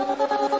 you.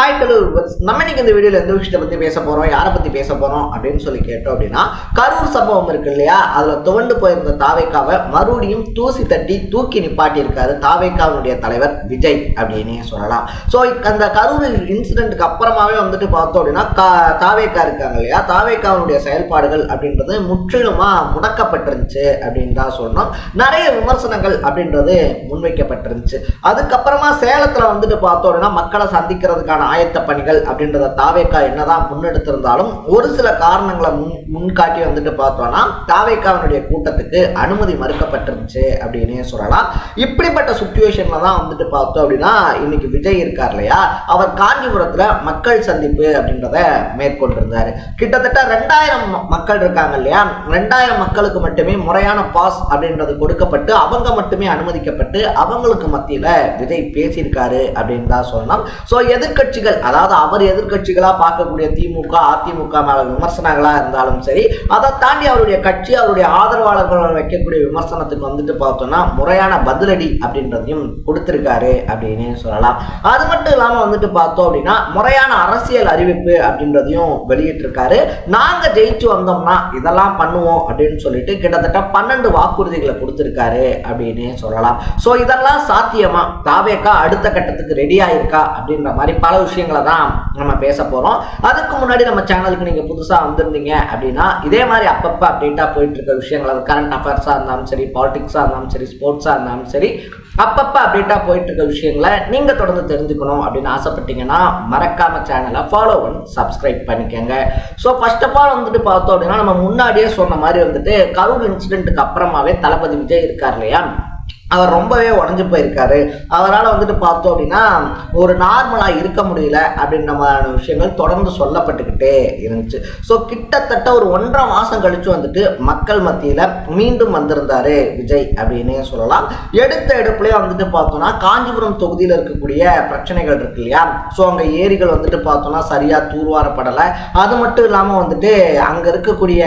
Hi hello நம்ம இன்னைக்கு இந்த வீடியோவில் எந்த விஷயத்தை பற்றி பேச போகிறோம் யாரை பற்றி பேச போகிறோம் அப்படின்னு சொல்லி கேட்டோம் அப்படின்னா கரூர் சம்பவம் இருக்கு இல்லையா? அதில் துவண்டு போயிருந்த தாவேக்காவை மறுபடியும் தூசி தட்டி தூக்கி நிப்பாட்டியிருக்காரு தாவேக்காவுடைய தலைவர் விஜய் அப்படின்னே சொல்லலாம். ஸோ அந்த கரூர் இன்சிடென்ட்டுக்கு அப்புறமாவே வந்துட்டு பார்த்தோம் அப்படின்னா கா- தாவேக்கா இருக்காங்க இல்லையா? தாவேக்காவுடைய செயல்பாடுகள் அப்படின்றது முற்றிலுமாக முடக்கப்பட்டிருந்துச்சு அப்படின்னு தான் சொன்னோம் நிறைய விமர்சனங்கள் அப்படின்றது முன்வைக்கப்பட்டிருந்துச்சு. அதுக்கப்புறமா சேலத்தில் வந்துட்டு பார்த்தோம் அப்படின்னா மக்களை சந்திக்கிறதுக்கான ஆயத்த பணிகள் அப்படின்றத தாவேக்கா என்னதான் முன்னெடுத்திருந்தாலும் ஒரு சில காரணங்களை முன் முன்காட்டி வந்துட்டு பார்த்தோம்னா தாவேக்காவினுடைய கூட்டத்துக்கு அனுமதி மறுக்கப்பட்டிருந்துச்சு அப்படின்னே சொல்லலாம். இப்படிப்பட்ட சுச்சுவேஷன்ல தான் வந்துட்டு பார்த்தோம் அப்படின்னா இன்னைக்கு விஜய் இருக்கார் இல்லையா? அவர் காஞ்சிபுரத்துல மக்கள் சந்திப்பு அப்படின்றத மேற்கொண்டிருந்தாரு. கிட்டத்தட்ட ரெண்டாயிரம் மக்கள் இருக்காங்க இல்லையா? ரெண்டாயிரம் மக்களுக்கு மட்டுமே முறையான பாஸ் அப்படின்றது கொடுக்கப்பட்டு அவங்க மட்டுமே அனுமதிக்கப்பட்டு அவங்களுக்கு மத்தியில விஜய் பேசியிருக்காரு அப்படின்னு தான் சொல்லலாம். ஸோ எதிர்க்கட்சிகள் அதாவது அவர் எதிர்கட்சிகளாக பார்க்கக்கூடிய திமுக அதிமுக மேல விமர்சனங்களாக இருந்தாலும் சரி அதை தாண்டி அவருடைய கட்சி அவருடைய ஆதரவாளர்கள் வைக்கக்கூடிய விமர்சனத்துக்கு வந்துட்டு பார்த்தோம்னா முறையான பதிலடி அப்படின்றதையும் கொடுத்துருக்காரு அப்படின்னு சொல்லலாம். அது மட்டும் இல்லாமல் வந்துட்டு பார்த்தோம் அப்படின்னா முறையான அரசியல் அறிவிப்பு அப்படின்றதையும் வெளியிட்டிருக்காரு. நாங்கள் ஜெயிச்சு வந்தோம்னா இதெல்லாம் பண்ணுவோம் அப்படின்னு சொல்லிட்டு கிட்டத்தட்ட பன்னெண்டு வாக்குறுதிகளை கொடுத்துருக்காரு அப்படின்னு சொல்லலாம். ஸோ இதெல்லாம் சாத்தியமா? தாவேக்கா அடுத்த கட்டத்துக்கு ரெடி ஆயிருக்கா அப்படின்ற மாதிரி பல விஷயங்களை தான் நம்ம பேச போகிறோம் அதுக்கு முன்னாடி நம்ம சேனலுக்கு நீங்கள் புதுசாக வந்திருந்தீங்க அப்படின்னா இதே மாதிரி அப்பப்போ அப்டேட்டாக போயிட்டு இருக்க விஷயங்கள் அது கரண்ட் அஃபேர்ஸாக இருந்தாலும் சரி பாலிட்டிக்ஸாக இருந்தாலும் சரி ஸ்போர்ட்ஸாக இருந்தாலும் சரி அப்பப்போ அப்டேட்டாக போயிட்டு இருக்க விஷயங்களை நீங்கள் தொடர்ந்து தெரிஞ்சுக்கணும் அப்படின்னு ஆசைப்பட்டீங்கன்னா மறக்காம சேனலை ஃபாலோ பண்ணி சப்ஸ்கிரைப் பண்ணிக்கோங்க. ஸோ ஃபர்ஸ்ட் ஆஃப் ஆல் வந்துட்டு பார்த்தோம் அப்படின்னா நம்ம முன்னாடியே சொன்ன மாதிரி வந்துட்டு கரூர் இன்சிடென்ட்டுக்கு அப்புறமாவே தளபதி விஜய் இருக்கார் இல்லையா? அவர் ரொம்பவே உடஞ்சி போயிருக்காரு. அவரால் வந்துட்டு பார்த்தோம் அப்படின்னா ஒரு நார்மலாக இருக்க முடியல அப்படின்ற மாதிரியான விஷயங்கள் தொடர்ந்து சொல்லப்பட்டுக்கிட்டே இருந்துச்சு. ஸோ கிட்டத்தட்ட ஒரு ஒன்றரை மாதம் கழிச்சு வந்துட்டு மக்கள் மத்தியில் மீண்டும் வந்திருந்தாரு விஜய் அப்படின்னே சொல்லலாம். எடுத்த எடுப்புலேயே வந்துட்டு பார்த்தோம்னா காஞ்சிபுரம் தொகுதியில் இருக்கக்கூடிய பிரச்சனைகள் இருக்கு இல்லையா? ஸோ அங்கே ஏரிகள் வந்துட்டு பார்த்தோம்னா சரியாக தூர்வாரப்படலை. அது மட்டும் இல்லாமல் வந்துட்டு அங்கே இருக்கக்கூடிய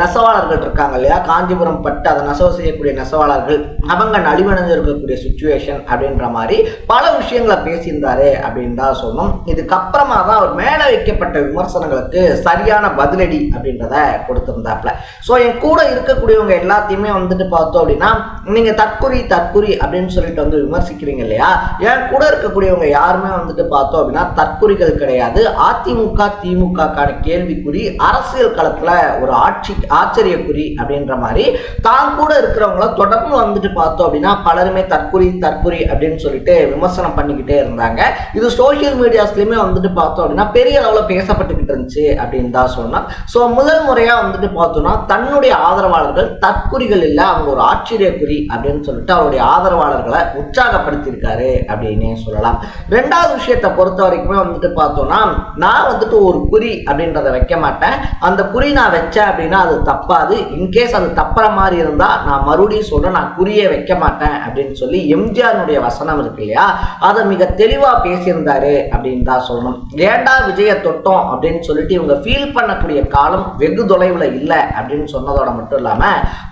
நெசவாளர்கள் இருக்காங்க இல்லையா? காஞ்சிபுரம் பட்டு அதை நெசவு செய்யக்கூடிய நெசவாளர்கள் அவங்க நலிவடைஞ்சு இருக்கக்கூடிய சுச்சுவேஷன் அப்படின்ற மாதிரி பல விஷயங்களை பேசியிருந்தாரு அப்படின்னு தான் சொன்னோம் இதுக்கப்புறமா தான் அவர் மேலே வைக்கப்பட்ட விமர்சனங்களுக்கு சரியான பதிலடி அப்படின்றத கொடுத்துருந்தாப்புல. ஸோ என் கூட இருக்கக்கூடியவங்க எல்லாத்தையுமே வந்துட்டு பார்த்தோம் அப்படின்னா நீங்கள் தற்குறி தற்குறி அப்படின்னு சொல்லிட்டு வந்து விமர்சிக்கிறீங்க இல்லையா? என் கூட இருக்கக்கூடியவங்க யாருமே வந்துட்டு பார்த்தோம் அப்படின்னா தற்குறிகள் கிடையாது. அதிமுக திமுகக்கான கேள்விக்குறி அரசியல் களத்தில் ஒரு ஆட்சி ஆச்சரியக்குறி அப்படின்ற மாதிரி தான் கூட இருக்கிறவங்கள தொடர்ந்து வந்துட்டு பார்த்தோம் அப்படின்னா பலருமே தற்குறி தற்குறி அப்படின்னு சொல்லிட்டு விமர்சனம் பண்ணிக்கிட்டே இருந்தாங்க. இது சோசியல் மீடியாஸ்லயுமே வந்துட்டு பார்த்தோம் அப்படின்னா பெரிய அளவில் பேசப்பட்டுக்கிட்டு இருந்துச்சு அப்படின்னு தான் சொன்னால் ஸோ முதல் முறையாக வந்துட்டு பார்த்தோம்னா தன்னுடைய ஆதரவாளர்கள் தற்குறிகள் இல்லை அவங்க ஒரு ஆச்சரியக்குறி அப்படின்னு சொல்லிட்டு அவருடைய ஆதரவாளர்களை உற்சாகப்படுத்தியிருக்காரு அப்படின்னே சொல்லலாம். ரெண்டாவது விஷயத்தை பொறுத்த வரைக்குமே வந்துட்டு பார்த்தோம்னா நான் வந்துட்டு ஒரு குறி அப்படின்றத வைக்க மாட்டேன். அந்த குறி நான் வச்சேன் அப்படின்னா அது தப்பாது. இன்கேஸ் அது தப்புற மாதிரி இருந்தா நான் மறுபடியும் சொல்றேன் நான் குறியே வைக்க மாட்டேன் அப்படின்னு சொல்லி எம்ஜிஆருடைய வசனம் இருக்கு இல்லையா? அதை மிக தெளிவா பேசியிருந்தாரு அப்படின்னு தான் சொல்லணும். ஏண்டா விஜய தொட்டோம் அப்படின்னு சொல்லிட்டு இவங்க ஃபீல் பண்ணக்கூடிய காலம் வெகு தொலைவில் இல்லை அப்படின்னு சொன்னதோட மட்டும் இல்லாம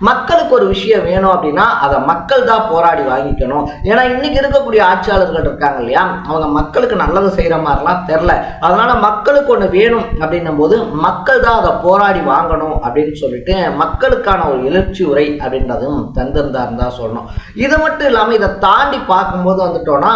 மக்களுக்கு ஒரு விஷயம் வேணும் அப்படின்னா அதை மக்கள் தான் போராடி வாங்கிக்கணும். ஏன்னா இன்னைக்கு இருக்கக்கூடிய ஆட்சியாளர்கள் இருக்காங்க இல்லையா? அவங்க மக்களுக்கு நல்லது செய்யற மாதிரிலாம் தெரில அதனால மக்களுக்கு ஒன்று வேணும் அப்படின்னும் போது மக்கள் தான் அதை போராடி வாங்கணும் அப்படின்னு சொல்லிட்டு மக்களுக்கான ஒரு எழுச்சி உரை அப்படின்றதும் தந்திருந்தாருன்னு தான் சொல்லணும். இது மட்டும் இல்லாமல் இதை தாண்டி பார்க்கும்போது வந்துட்டோன்னா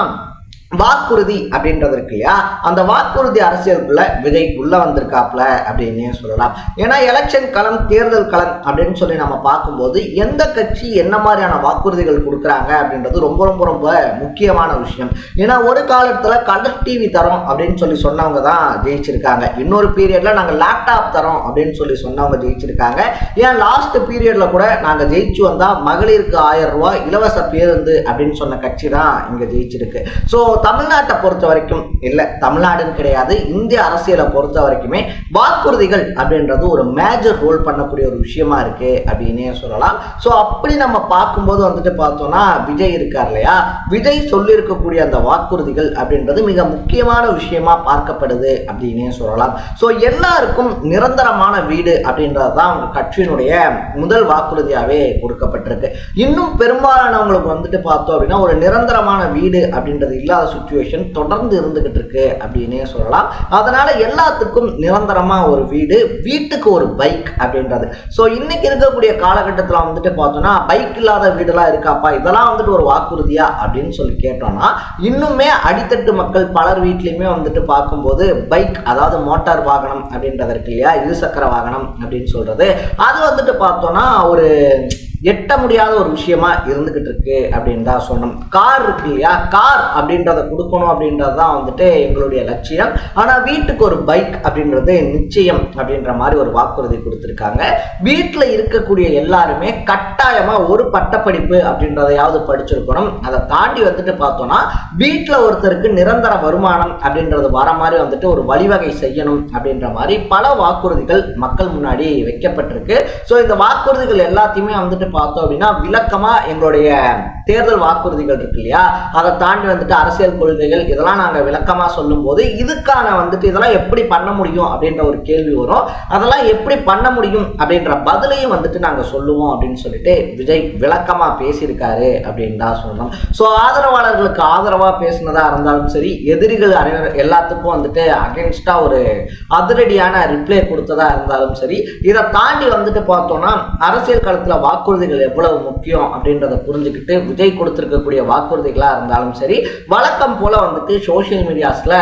வாக்குறுதி அப்படின்றது இருக்கு இல்லையா? அந்த வாக்குறுதி அரசியலுக்குள்ள விஜய் உள்ள வந்திருக்காப்ல அப்படின்னே சொல்லலாம். ஏன்னா எலெக்ஷன் களம் தேர்தல் களம் அப்படின்னு சொல்லி நம்ம பார்க்கும்போது எந்த கட்சி என்ன மாதிரியான வாக்குறுதிகள் கொடுக்குறாங்க அப்படின்றது ரொம்ப ரொம்ப ரொம்ப முக்கியமான விஷயம். ஏன்னா ஒரு காலத்துல கலர் டிவி தரோம் அப்படின்னு சொல்லி சொன்னவங்க தான் ஜெயிச்சிருக்காங்க. இன்னொரு பீரியட்ல நாங்க லேப்டாப் தரோம் அப்படின்னு சொல்லி சொன்னவங்க ஜெயிச்சிருக்காங்க. ஏன் லாஸ்ட் பீரியட்ல கூட நாங்க ஜெயிச்சு வந்தா மகளிருக்கு ஆயிரம் ரூபாய் இலவச பேருந்து அப்படின்னு சொன்ன கட்சி தான் இங்க ஜெயிச்சிருக்கு. ஸோ தமிழ்நாட்டை பொறுத்த வரைக்கும் இல்லை தமிழ்நாடுன்னு கிடையாது இந்திய அரசியலை பொறுத்த வரைக்குமே வாக்குறுதிகள் அப்படின்றது ஒரு மேஜர் ரோல் பண்ணக்கூடிய ஒரு விஷயமா இருக்கு அப்படின்னே சொல்லலாம். ஸோ அப்படி நம்ம பார்க்கும்போது வந்துட்டு பார்த்தோம்னா விஜய் இருக்கார் இல்லையா? விஜய் சொல்லியிருக்கக்கூடிய அந்த வாக்குறுதிகள் அப்படின்றது மிக முக்கியமான விஷயமா பார்க்கப்படுது அப்படின்னே சொல்லலாம். ஸோ எல்லாருக்கும் நிரந்தரமான வீடு அப்படின்றது தான் அவங்க கட்சியினுடைய முதல் வாக்குறுதியாகவே கொடுக்கப்பட்டிருக்கு. இன்னும் பெரும்பாலானவங்களுக்கு வந்துட்டு பார்த்தோம் அப்படின்னா ஒரு நிரந்தரமான வீடு அப்படின்றது இல்லாத சுச்சுவேஷன் தொடர்ந்து இருந்துகிட்டு இருக்கு அப்படின்னே சொல்லலாம். அதனால எல்லாத்துக்கும் நிரந்தரமா ஒரு வீடு வீட்டுக்கு ஒரு பைக் அப்படின்றது. ஸோ இன்னைக்கு இருக்கக்கூடிய காலகட்டத்தில் வந்துட்டு பார்த்தோம்னா பைக் இல்லாத வீடெல்லாம் இருக்காப்பா? இதெல்லாம் வந்துட்டு ஒரு வாக்குறுதியா அப்படின்னு சொல்லி கேட்டோம்னா இன்னுமே அடித்தட்டு மக்கள் பலர் வீட்லையுமே வந்துட்டு பார்க்கும்போது பைக் அதாவது மோட்டார் வாகனம் அப்படின்றது இருக்கு இல்லையா? இருசக்கர வாகனம் அப்படின்னு சொல்றது. அது வந்துட்டு பார்த்தோம்னா ஒரு எட்ட முடியாத ஒரு விஷயமா இருந்துகிட்டு இருக்கு அப்படின்னு தான் சொன்னோம் கார் இருக்கு இல்லையா? கார் அப்படின்றத கொடுக்கணும் அப்படின்றது தான் வந்துட்டு எங்களுடைய லட்சியம். ஆனால் வீட்டுக்கு ஒரு பைக் அப்படின்றது நிச்சயம் அப்படின்ற மாதிரி ஒரு வாக்குறுதி கொடுத்துருக்காங்க. வீட்டில் இருக்கக்கூடிய எல்லாருமே கட்டாயமாக ஒரு பட்டப்படிப்பு அப்படின்றதையாவது படிச்சிருக்கணும். அதை தாண்டி வந்துட்டு பார்த்தோம்னா வீட்டில் ஒருத்தருக்கு நிரந்தர வருமானம் அப்படின்றது வர மாதிரி வந்துட்டு ஒரு வழிவகை செய்யணும் அப்படின்ற மாதிரி பல வாக்குறுதிகள் மக்கள் முன்னாடி வைக்கப்பட்டிருக்கு. ஸோ இந்த வாக்குறுதிகள் எல்லாத்தையுமே வந்துட்டு பார்த்தோம் அப்படின்னா விளக்கமா எங்களுடைய தேர்தல் வாக்குறுதிகள் இருக்கு இல்லையா? அதை தாண்டி வந்துட்டு அரசியல் கொள்கைகள் இதெல்லாம் நாங்கள் விளக்கமாக சொல்லும்போது இதுக்கான வந்துட்டு இதெல்லாம் எப்படி பண்ண முடியும் அப்படின்ற ஒரு கேள்வி வரும். அதெல்லாம் எப்படி பண்ண முடியும் அப்படின்ற பதிலையும் வந்துட்டு நாங்கள் சொல்லுவோம் அப்படின்னு சொல்லிட்டு விஜய் விளக்கமாக பேசியிருக்காரு அப்படின்னு தான் சொல்லணும். ஸோ ஆதரவாளர்களுக்கு ஆதரவாக பேசினதா இருந்தாலும் சரி எதிரிகள் அனைவர் எல்லாத்துக்கும் வந்துட்டு அகேன்ஸ்டா ஒரு அதிரடியான ரிப்ளை கொடுத்ததா இருந்தாலும் சரி இதை தாண்டி வந்துட்டு பார்த்தோம்னா அரசியல் களத்தில் வாக்குறுதி வாக்குறுதிகள் எவ்வளவு முக்கியம் அப்படின்றத புரிஞ்சுக்கிட்டு விஜய் கொடுத்துருக்கக்கூடிய வாக்குறுதிகளாக இருந்தாலும் சரி வழக்கம் போல் வந்துட்டு சோஷியல் மீடியாஸில்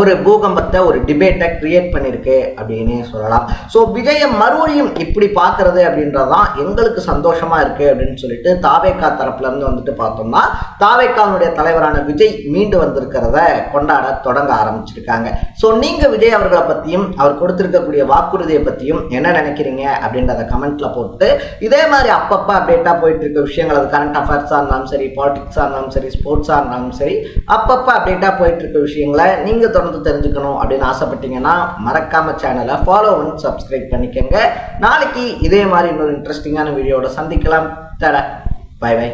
ஒரு பூகம்பத்தை ஒரு டிபேட்டை கிரியேட் பண்ணியிருக்கு அப்படின்னு சொல்லலாம். ஸோ விஜயை மறுபடியும் இப்படி பார்க்கறது அப்படின்றதான் எங்களுக்கு சந்தோஷமா இருக்கு அப்படின்னு சொல்லிட்டு தாவேக்கா தரப்புல இருந்து வந்துட்டு பார்த்தோம்னா தாவேக்காவுடைய தலைவரான விஜய் மீண்டு வந்திருக்கிறத கொண்டாட தொடங்க ஆரம்பிச்சிருக்காங்க. ஸோ நீங்க விஜய் அவர்களை பத்தியும் அவர் கொடுத்திருக்கக்கூடிய வாக்குறுதியை பத்தியும் என்ன நினைக்கிறீங்க அப்படின்றத கமெண்ட்ல போட்டு இதே மாதிரி அப்பப்போ அப்டேட்டா போயிட்டு இருக்க விஷயங்கள் அது கரண்ட் அஃபேர்ஸா இருந்தாலும் சரி பாலிடிக்ஸா இருந்தாலும் சரி ஸ்போர்ட்ஸா இருந்தாலும் சரி அப்பப்போ அப்டேட்டா போயிட்டு இருக்க விஷயங்களை நீங்க தொடர்ந்து தெரிஞ்சுக்கணும் அப்படின்னு ஆசைப்பட்டீங்கன்னா மறக்காம சேனலை ஃபாலோ பண்ணி சப்ஸ்கிரைப் பண்ணிக்கோங்க. நாளைக்கு இதே மாதிரி இன்னொரு இன்ட்ரெஸ்டிங்கான வீடியோட சந்திக்கலாம். தட பை பாய்